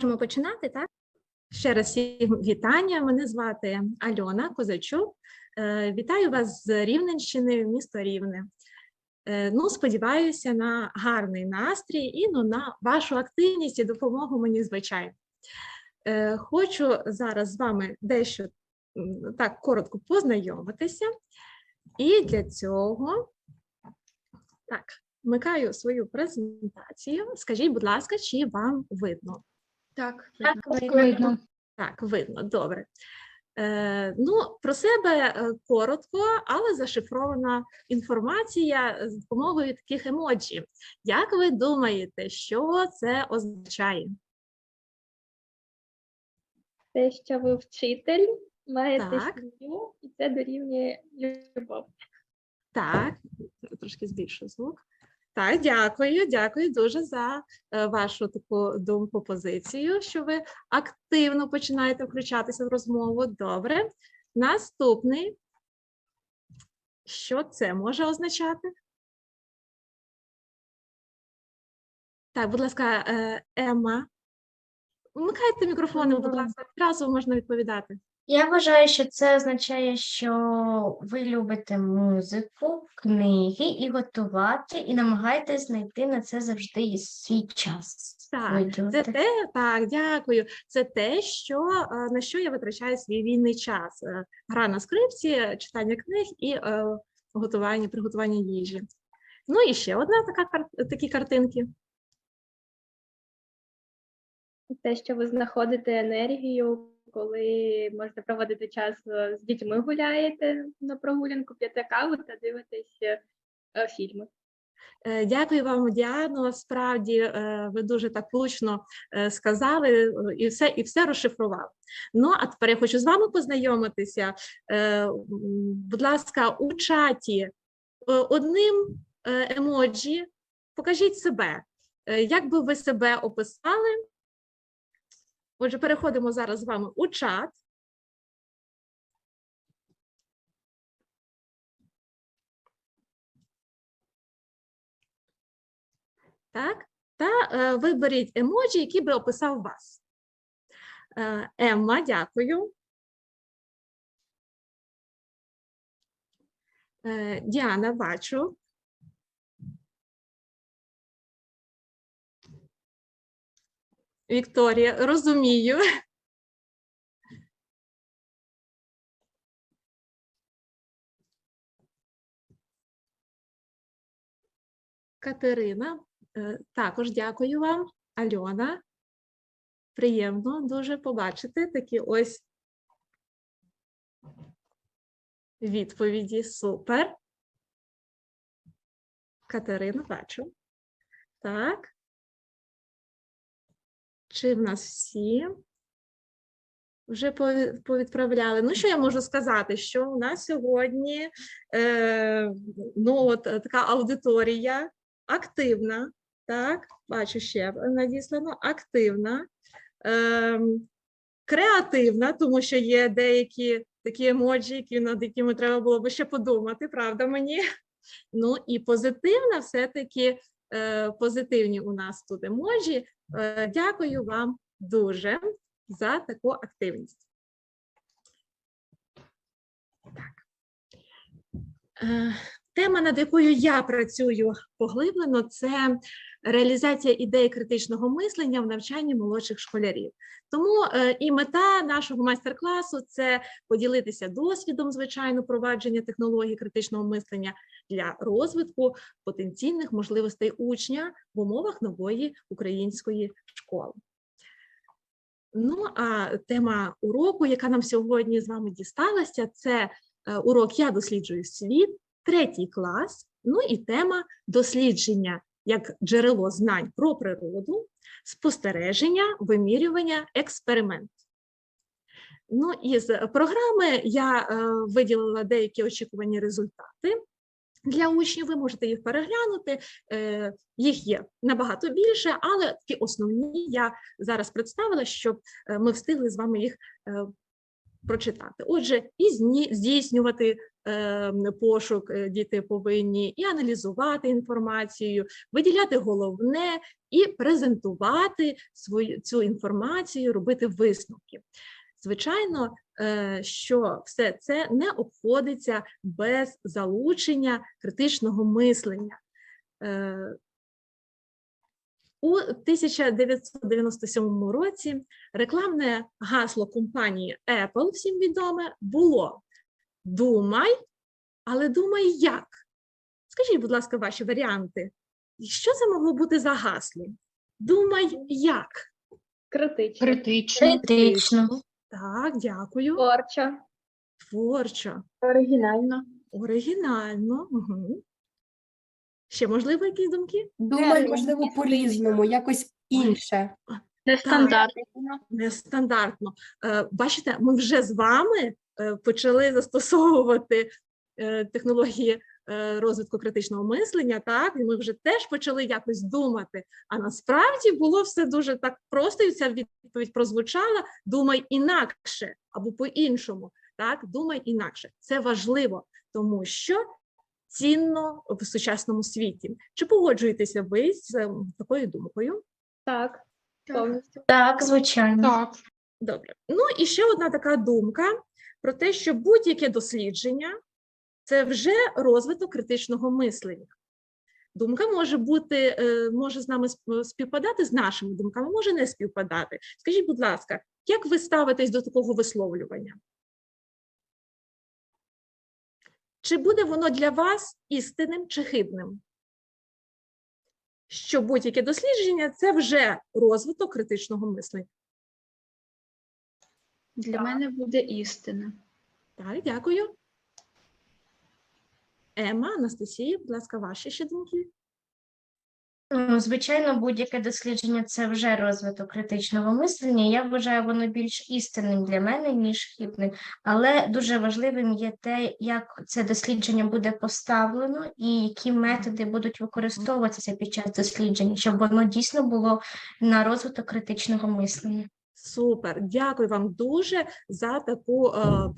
Можемо починати, так? Ще раз всім вітання. Мене звати Альона Козачук. Е, Вітаю вас з Рівненщини, місто Рівне. Е, Ну, сподіваюся на гарний настрій і ну, на вашу активність і допомогу мені, звичайно. Е, Хочу зараз з вами дещо так коротко познайомитися. І для цього так, вмикаю свою презентацію. Скажіть, будь ласка, чи вам видно? Так, Так, видно. Так, видно, добре. Е, ну, про себе е, коротко, але зашифрована інформація з допомогою таких емоджі. Як ви думаєте, що це означає? Те, що ви вчитель, маєте Так. сім'ю, і це дорівнює любов. Так, трошки збільшу звук. Так, дякую, дякую дуже за е, вашу таку думку, позицію, що ви активно починаєте включатися в розмову. Добре. Наступний. Що це може означати? Так, будь ласка, е, Емма. Вмикайте мікрофони, будь ласка, одразу можна відповідати. Я вважаю, що це означає, що ви любите музику, книги і готувати, і намагаєтесь знайти на це завжди свій час. Так, Це те, так, дякую. Це те, що е, на що я витрачаю свій вільний час: Е, гра на скрипці, читання книг і е, готування, приготування їжі. Ну і ще одна така такі картинки. Те, що ви знаходите енергію, коли можете проводити час е, з дітьми, гуляєте на прогулянку, п'єте каву та дивитесь е, е, фільми. Дякую вам, Діано. Справді ви дуже так влучно сказали і все, і все розшифрували. Ну, а тепер я хочу з вами познайомитися. Будь ласка, у чаті одним емоджі покажіть себе. Як би ви себе описали? Отже, переходимо зараз з вами у чат. Так? Та е, виберіть емоджі, які би описав вас. Е, Емма, дякую. Е, Діана, бачу. Вікторія, розумію. Катерина, е, також дякую вам. Альона. Приємно дуже побачити такі ось відповіді. Супер. Катерина, бачу. Так. Чи в нас всі вже повідправляли? Ну, що я можу сказати? Що у нас сьогодні е, ну, от, е, така аудиторія активна, так, бачу ще надіслано, активна, ем, креативна, тому що є деякі такі емоджі, які, над якими треба було би ще подумати, правда мені? Ну і позитивна, все-таки е, позитивні у нас тут емоджі. Е, дякую вам дуже за таку активність. Так. Тема, над якою я працюю поглиблено, це реалізація ідей критичного мислення в навчанні молодших школярів. Тому е, і мета нашого майстер-класу це поділитися досвідом, звичайно, провадження технологій критичного мислення для розвитку потенційних можливостей учня в умовах нової української школи. Ну а тема уроку, яка нам сьогодні з вами дісталася, це е, урок Я досліджую світ, третій клас. Ну і тема дослідження як джерело знань про природу, спостереження, вимірювання, експеримент. Ну, із програми я е, виділила деякі очікувані результати для учнів. Ви можете їх переглянути. Е, їх є набагато більше, але такі основні я зараз представила, щоб е, ми встигли з вами їх прочитати. Отже, і здійснювати пошук е, діти повинні, і аналізувати інформацію, виділяти головне і презентувати свою цю інформацію, робити висновки. Звичайно, е, що все це не обходиться без залучення критичного мислення. Е, У 1997 році рекламне гасло компанії Apple, всім відоме, було Думай, але думай як. Скажіть, будь ласка, ваші варіанти. Що це могло бути за гасло? Думай як. Критично, Критично. Критично. Так, дякую. творчо, Творчо, оригінально. оригінально. Угу. Ще можливо якісь думки? Думаю, можливо, по-різному, якось інше. Нестандартно. Нестандартно. Е, Бачите, ми вже з вами почали застосовувати е, технології е, розвитку критичного мислення, так, і ми вже теж почали якось думати. А насправді було все дуже так просто, і ця відповідь прозвучала: думай інакше або по-іншому. Так, думай інакше. Це важливо, тому що цінно в сучасному світі. Чи погоджуєтеся ви з е, такою думкою? Так, повністю. Так, звичайно. Так. Добре. Ну і ще одна така думка про те, що будь-яке дослідження це вже розвиток критичного мислення. Думка може бути, е, може з нами співпадати з нашими думками, може не співпадати. Скажіть, будь ласка, як ви ставитесь до такого висловлювання? Чи буде воно для вас істинним чи хибним? Що будь-яке дослідження це вже розвиток критичного мислення. Для мене буде істина. Так, дякую. Ема, Анастасія, будь ласка, ваші ще думки? Ну, Звичайно, будь-яке дослідження це вже розвиток критичного мислення. Я вважаю воно більш істинним для мене, ніж хибним. Але дуже важливим є те, як це дослідження буде поставлено і які методи будуть використовуватися під час дослідження, щоб воно дійсно було на розвиток критичного мислення. Супер, дякую вам дуже за таку. е,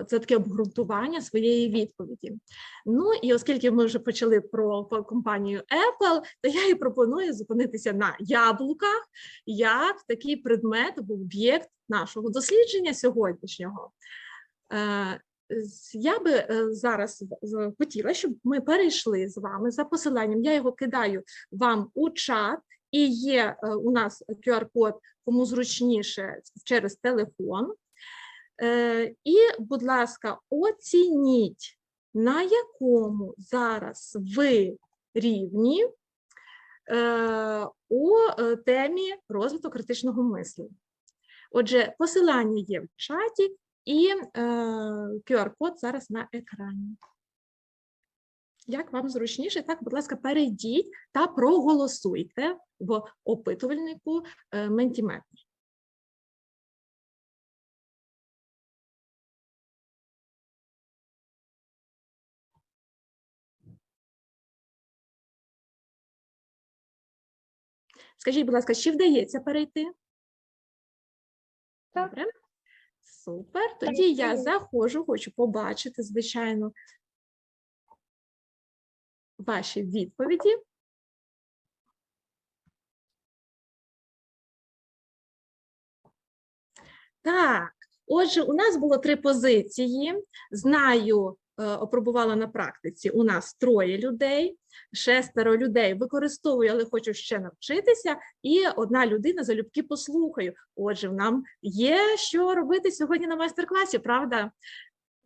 е, таке обґрунтування своєї відповіді. Ну і оскільки ми вже почали про, про компанію Apple, то я і пропоную зупинитися на яблуках як такий предмет або об'єкт нашого дослідження сьогоднішнього. Е, Я би е, зараз хотіла, щоб ми перейшли з вами за посиланням. Я його кидаю вам у чат, і є е, у нас QR-код, кому зручніше через телефон. Е, І, будь ласка, оцініть, на якому зараз ви рівні е, у темі розвитку критичного мислення. Отже, посилання є в чаті і QR-код зараз на екрані. Як вам зручніше, так, будь ласка, перейдіть та проголосуйте в опитувальнику е, Mentimeter. Скажіть, будь ласка, чи вдається перейти? Так. Добре. Супер. Тоді я заходжу, хочу побачити, звичайно, ваші відповіді. Так, отже, у нас було три позиції. Знаю, е, опробувала на практиці. У нас троє людей, шестеро людей використовую, але хочу ще навчитися. І одна людина залюбки послухаю. Отже, нам є що робити сьогодні на майстер-класі, правда?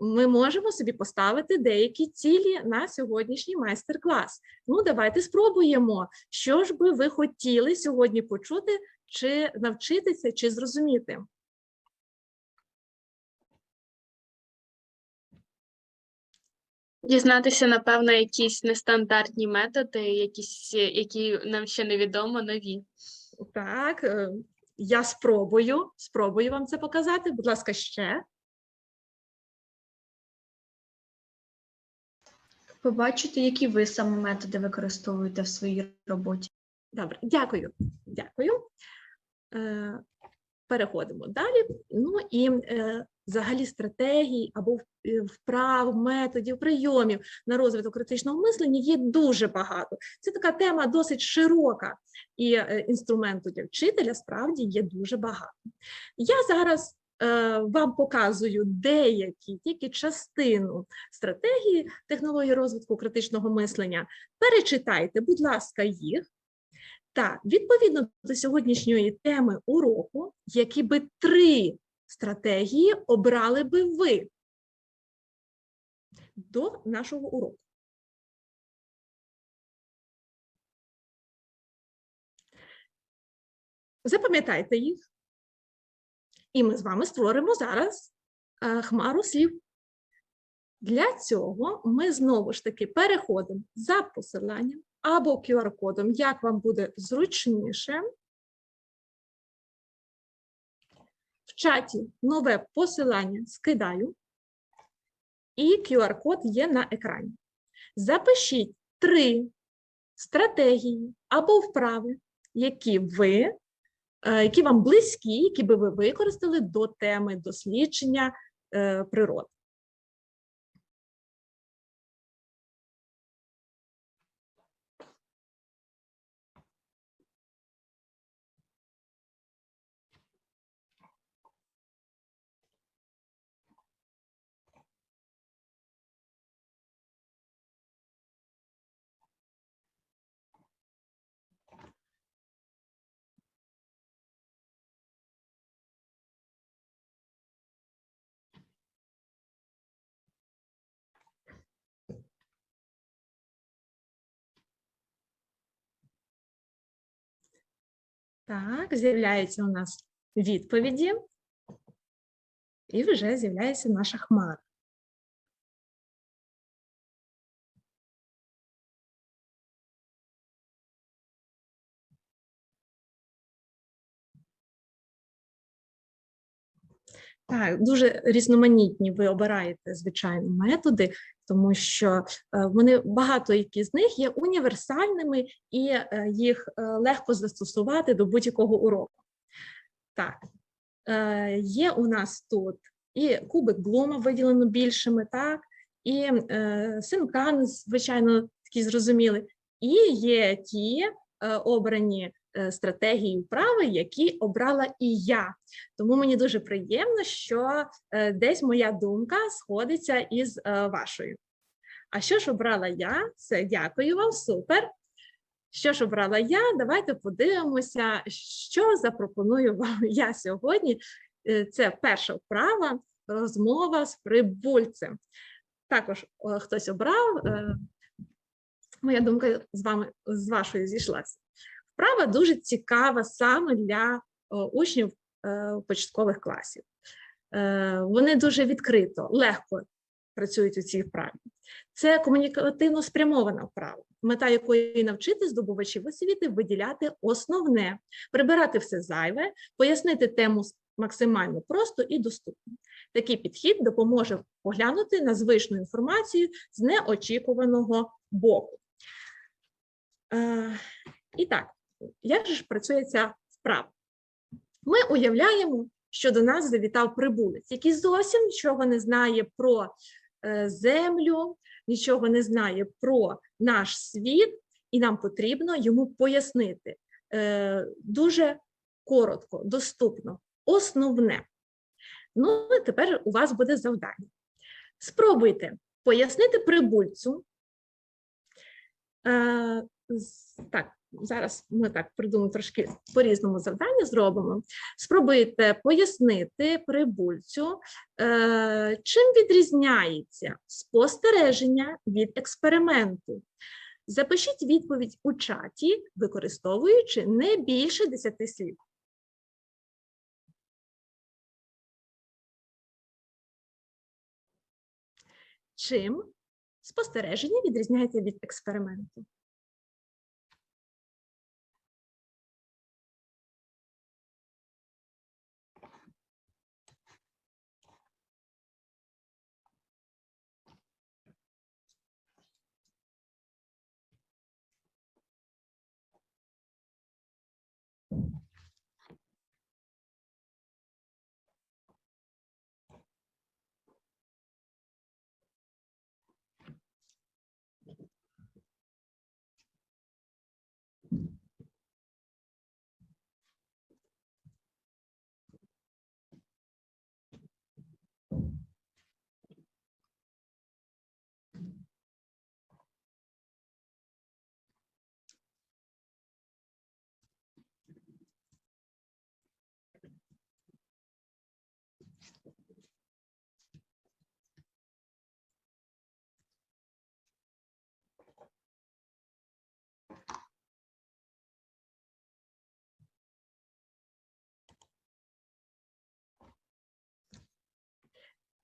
Ми можемо собі поставити деякі цілі на сьогоднішній майстер-клас. Ну, давайте спробуємо, що ж би ви хотіли сьогодні почути, чи навчитися, чи зрозуміти. Дізнатися, напевно, якісь нестандартні методи, якісь, які нам ще невідомо, нові. Так, е, я спробую, спробую вам це показати. Будь ласка, ще. Побачити, які ви саме методи використовуєте в своїй роботі. Добре, дякую. Дякую. Е, Переходимо далі. Ну і е, взагалі стратегій або е, вправ, методів, прийомів на розвиток критичного мислення є дуже багато. Це така тема досить широка, і інструменту для вчителя справді є дуже багато. Я зараз вам показую деякі, тільки частину стратегії технології розвитку критичного мислення. Перечитайте, будь ласка, їх. Та відповідно до сьогоднішньої теми уроку, які би три стратегії обрали би ви до нашого уроку. Запам'ятайте їх, і ми з вами створимо зараз е, хмару слів. Для цього ми знову ж таки переходимо за посиланням або QR-кодом, як вам буде зручніше. В чаті нове посилання скидаю, і QR-код є на екрані. Запишіть три стратегії або вправи, які ви, які вам близькі, які би ви використали до теми дослідження е, природи. Так, з'являються у нас відповіді, і вже з'являється наша хмара. Так, дуже різноманітні ви обираєте, звичайно, методи, тому що е, вони багато які з них є універсальними і е, їх е, легко застосувати до будь-якого уроку. Так, є у нас тут і кубик Блума виділено більшими, так, і синкани, звичайно, такі зрозуміли, і є ті обрані стратегії вправи, які обрала і я. Тому мені дуже приємно, що е, десь моя думка сходиться із е, вашою. А що ж обрала я? Це дякую вам, супер. Що ж обрала я? Давайте подивимося, що запропоную вам я сьогодні. Е, Це перша вправа розмова з прибульцем. Також е, хтось обрав. е, Моя думка з вами з вашою зійшлася. Вправа дуже цікава саме для е, учнів е, початкових класів. Е, Вони дуже відкрито, легко працюють у цій вправі. Це комунікативно спрямована вправа, мета якої навчити здобувачів освіти виділяти основне, прибирати все зайве, пояснити тему максимально просто і доступно. Такий підхід допоможе поглянути на звичну інформацію з неочікуваного боку. І так, як же ж працює ця вправа? Ми уявляємо, що до нас завітав прибулець, який зовсім нічого не знає про е, землю, нічого не знає про наш світ, і нам потрібно йому пояснити е, дуже коротко, доступно, основне. Ну, тепер у вас буде завдання. Спробуйте пояснити прибульцю. Е, так, зараз ми так придумаємо трошки по-різному завдання зробимо. Спробуйте пояснити прибульцю, е, чим відрізняється спостереження від експерименту. Запишіть відповідь у чаті, використовуючи не більше 10 слів. Чим спостереження відрізняється від експерименту?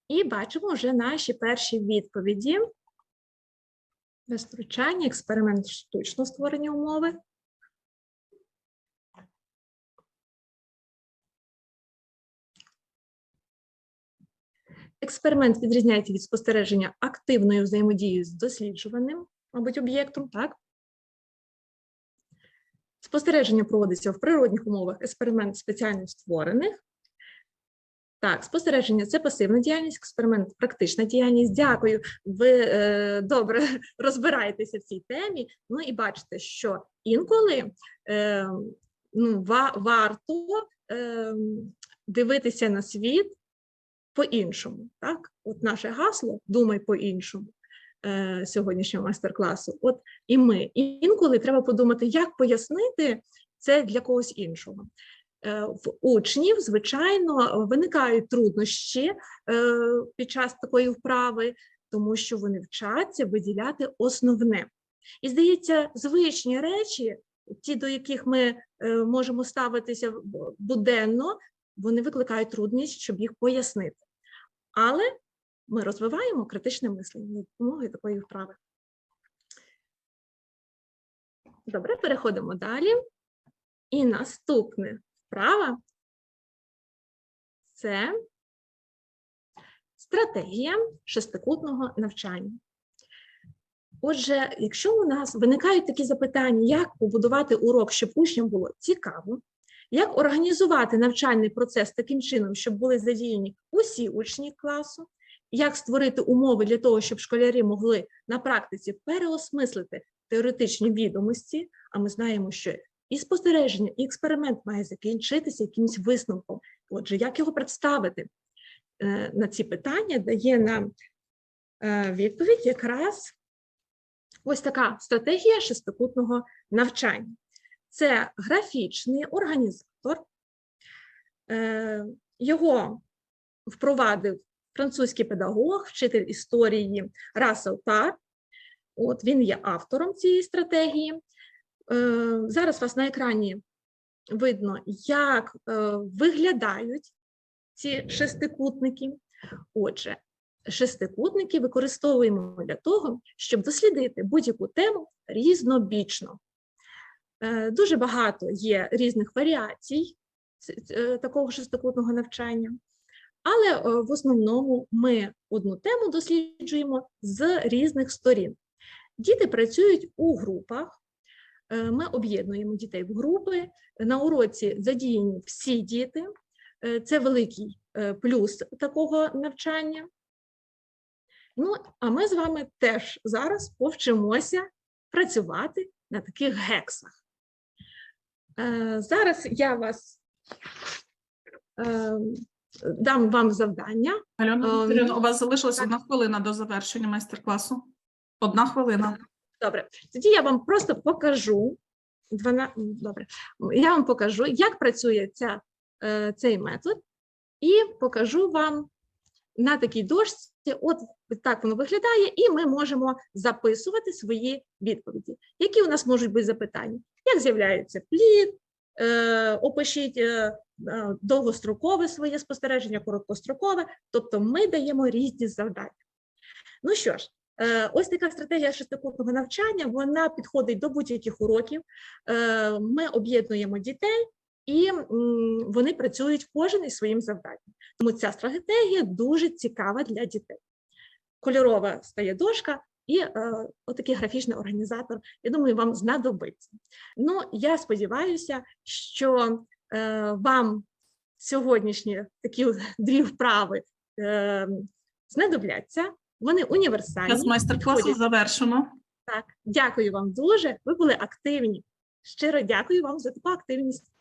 І бачимо вже наші перші відповіді. Без втручання, експеримент штучно створені умови. Експеримент відрізняється від спостереження активною взаємодією з досліджуваним, мабуть, об'єктом, так? Спостереження проводиться в природних умовах, експеримент спеціально створених. Так, спостереження це пасивна діяльність, експеримент практична діяльність. Дякую. Ви е, добре розбираєтеся в цій темі. Ну і бачите, що інколи е, ну, ва- варто е, дивитися на світ по-іншому. Так? От наше гасло думай по-іншому е, сьогоднішнього майстер-класу. От і ми. Інколи треба подумати, як пояснити це для когось іншого. Е, В учнів, звичайно, виникають труднощі е, під час такої вправи, тому що вони вчаться виділяти основне. І здається, звичні речі, ті, до яких ми е, можемо ставитися буденно, вони викликають трудність, щоб їх пояснити. Але ми розвиваємо критичне мислення допомогою такої вправи. Добре, переходимо далі. І наступне вправа це стратегія шестикутного навчання. Отже, якщо у нас виникають такі запитання, як побудувати урок, щоб учням було цікаво, як організувати навчальний процес таким чином, щоб були задіяні усі учні класу, як створити умови для того, щоб школярі могли на практиці переосмислити теоретичні відомості, а ми знаємо, що і спостереження, і експеримент має закінчитися якимось висновком. Отже, як його представити Е, на ці питання, дає нам е, відповідь якраз ось така стратегія шестикутного навчання. Це графічний організатор. Е, Його впровадив французький педагог, вчитель історії Рассел Тар. От він є автором цієї стратегії. Е, Зараз вас на екрані видно, як е, виглядають ці шестикутники. Отже, шестикутники використовуємо для того, щоб дослідити будь-яку тему різнобічно. Е, Дуже багато є різних варіацій такого шестикутного навчання, але в основному ми одну тему досліджуємо з різних сторін. Діти працюють у групах. Е, Ми об'єднуємо дітей в групи. На уроці задіяні всі діти. Е, Це великий е, плюс такого навчання. Ну, а ми з вами теж зараз повчимося працювати на таких гексах. Зараз я вас дам вам завдання. Альона Вікторівна, у вас залишилась так. одна хвилина до завершення майстер-класу. Одна хвилина. Добре, тоді я вам просто покажу. 12, добре, я вам покажу, як працює ця, е, цей метод, і покажу вам на такій дошці. От так воно виглядає, і ми можемо записувати свої відповіді. Які у нас можуть бути запитання? Як з'являється плід? Е, опишіть е, довгострокове своє спостереження, короткострокове. Тобто ми даємо різні завдання. Ну що ж, Ось така стратегія шестикутного навчання. Вона підходить до будь-яких уроків. Е, Ми об'єднуємо дітей, і вони працюють кожен із своїм завданням. Тому ця стратегія дуже цікава для дітей. Кольорова стає дошка, і е, отакий графічний організатор, я думаю, вам знадобиться. Ну, я сподіваюся, що е, вам сьогоднішні такі дві вправи е, знадобляться. Вони універсальні. Час майстер-класу завершено. Так, дякую вам дуже. Ви були активні. Щиро дякую вам за таку активність.